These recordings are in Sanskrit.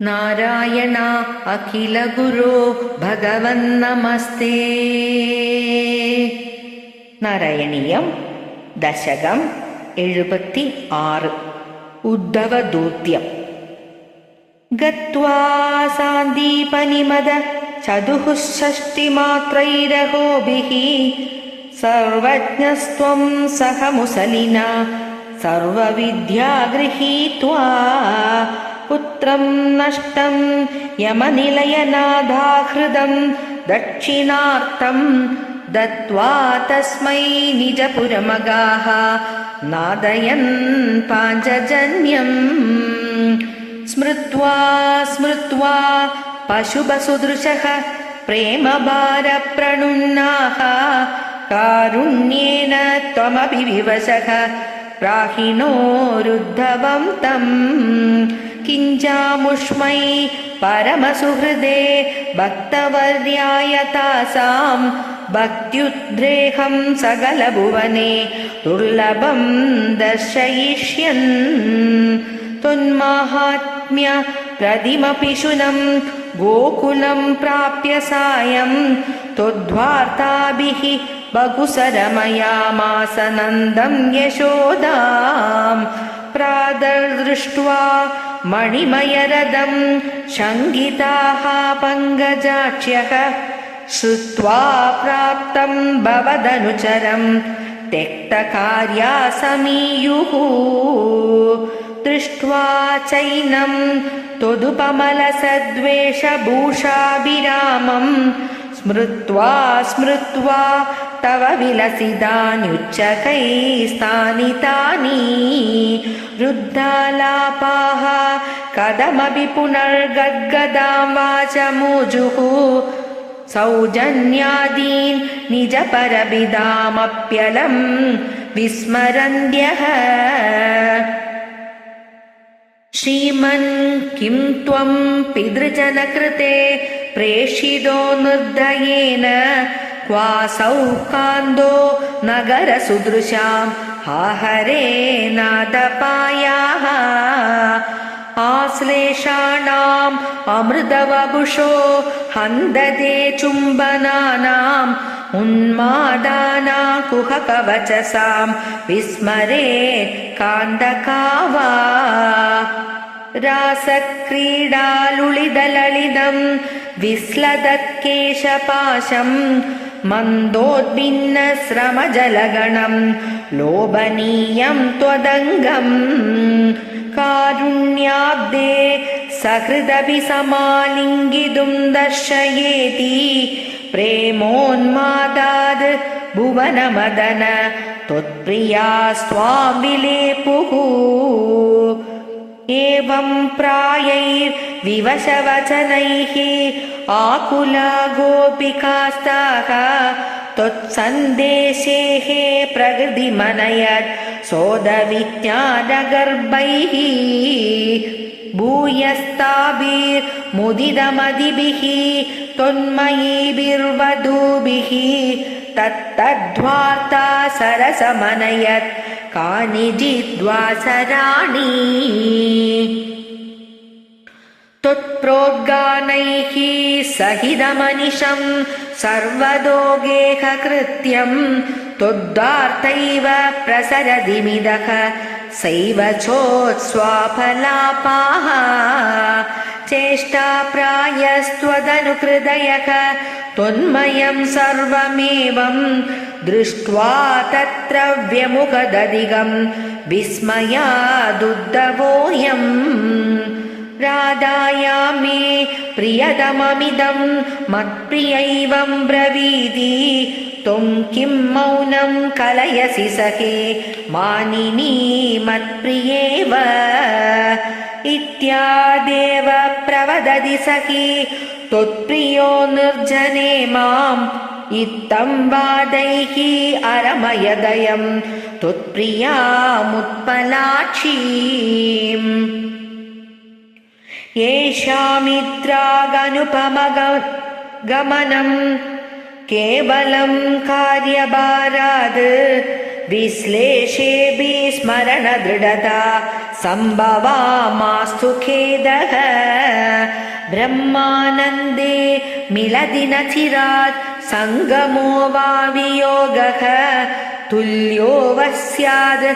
नारायण अखिलगुरो भगवन्नमस्ते നാരായണീയം ദശകം എഴുപത്തി ആറ് ഉദ്ധവദൂത്യം ഗത്വാസാന്ദീപനിമത ചതുഃഷ്ടിമാത്രൈരഹോഭിः സർവജ്ഞസ്ത്വം സഹ മുസലിന സർവവിദ്യാഗൃഹീത്വാ. पुत्रम् नष्टम् यमनिलयनादाहृदम् दक्षिणार्थम् दत्त्वा तस्मै निजपुरमगाः नादयन् पाञ्चजन्यम् स्मृत्वा स्मृत्वा पशुपसुदृशः प्रेमभारप्रणुन्नाः कारुण्येन त्वमपि विवशः प्राहिणोरुद्धवन्तम् किञ्चामुष्मै परमसुहृदे भक्तवर्याय तासां भक्त्युद्रेहं सकलभुवने दुर्लभं दर्शयिष्यन्। त्वन्माहात्म्य प्रतिमपिशुनं गोकुलं प्राप्य सायं त्वद्वार्ताभिः बहुसरमयामास नन्दं यशोदां। प्रादर्दृष्ट्वा मणिमयरदं शङ्गिताः पङ्कजाक्ष्यः श्रुत्वा प्राप्तं भवदनुचरं त्यक्तकार्या समीयुः दृष्ट्वा चैनं त्वदुपमलसद्वेषभूषाभिरामं स्मृत्वा स्मृत्वा तव विलसितान्युच्चकैस्तानितानि रुद्धालापाः कथमपि पुनर्गद्गदां वाचमुजुः सौजन्यादीन् निजपरभिदामप्यलं विस्मरन्त्यः श्रीमन् किं त्वं पितृजनकृते प्रेषितो निर्दयेन क्वासौ कान्दो नगरसुदृशां हाहरे नादपायाः। आश्लेषाणाम् अमृतवपुषो हन्दते चुम्बनानाम्। उन्मादाना कुहकवचसां विस्मरे कान्दकावा रासक्रीडालुलिदललिदं विस्लदत्केशपाशं मन्दोद्भिन्नश्रमजलगणं लोभनीयं त्वदङ्गम् कारुण्याब्दे सकृदपि समालिङ्गितुं दर्शयेति प्रेमोन्मादाद् भुवनमदन त्वत्प्रिया स्वां विलेपुः एवं प्रायैर्विवशवचनैः आकुला गोपिकास्ताः त्वत्सन्देशेः प्रकृतिमनयत् सोदविज्ञानगर्भैः भूयस्ताभिर्मुदितमदिभिः त्वन्मयीभिर्वधूभिः तत्तद्वार्ता सरसमनयत्। कानिजिद्वासराणि त्वत्प्रोद्गानैः सहितमनिशं सर्वदोगेहकृत्यं त्वद्वार्तैव प्रसरदिमिदः सैव चोत्स्वाफलापाः चेष्टाप्रायस्त्वदनुहृदयः त्वन्मयं सर्वमेवं दृष्ट्वा तत्र व्यमुखदधिगं विस्मयादुद्धवोऽयम् राधाया मे प्रियतममिदं मत्प्रियैवं ब्रवीति त्वं किं मौनं कलयसि सखे मानिनी मत्प्रियेव इत्यादेव प्रवदति सखी त्वत्प्रियो निर्जने माम् इत्थं वादैः अरमयदयं त्वत्प्रियामुत्पलाक्षीम् येषामित्रागनुपमगमनं केवलं कार्यभाराद् विश्लेषेऽपि स्मरणदृढता सम्भवा मास्तु खेदः। ब्रह्मानन्दे मिलति न चिरात् सङ्गमो वा वियोगः। तुल्यो वः स्यात्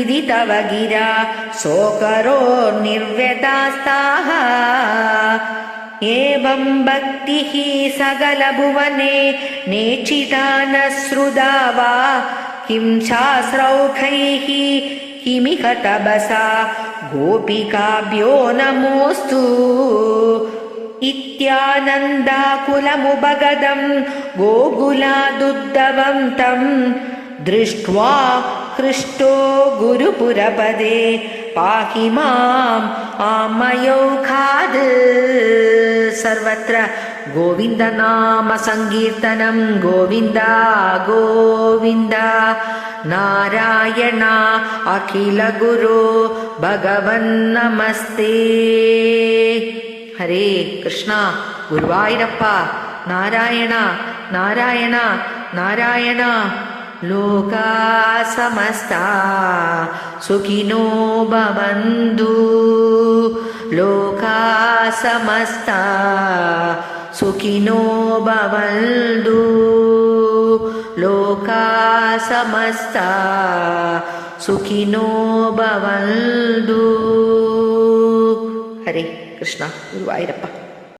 इति तव गिरा। शोकरो निर्व्यतास्ताः। भक्तिः सकलभुवने नेचिता न श्रुता वा। किं शास्त्रौखैः किमिह तपसा। गोपिकाभ्यो नमोऽस्तु। इत्यानन्दाकुलमुपगतं गोकुलादुद्धवं तं दृष्ट्वा हृष्टो गुरुपुरपदे पाहि माम् आमयौखाद् सर्वत्र गोविन्दनामसङ्कीर्तनं गोविन्द गोविन्द नारायण अखिलगुरो भगवन्नमस्ते हरे कृष्ण गुरुवायूरप्प नारायण नारायण नारायण लोका समस्ता सुखिनो भवन्तु लोका समस्ता सुखिनो भवन्तु लोका समस्ता सुखिनो भवन्तु हरे कृष्ण गुरुवायरप्पा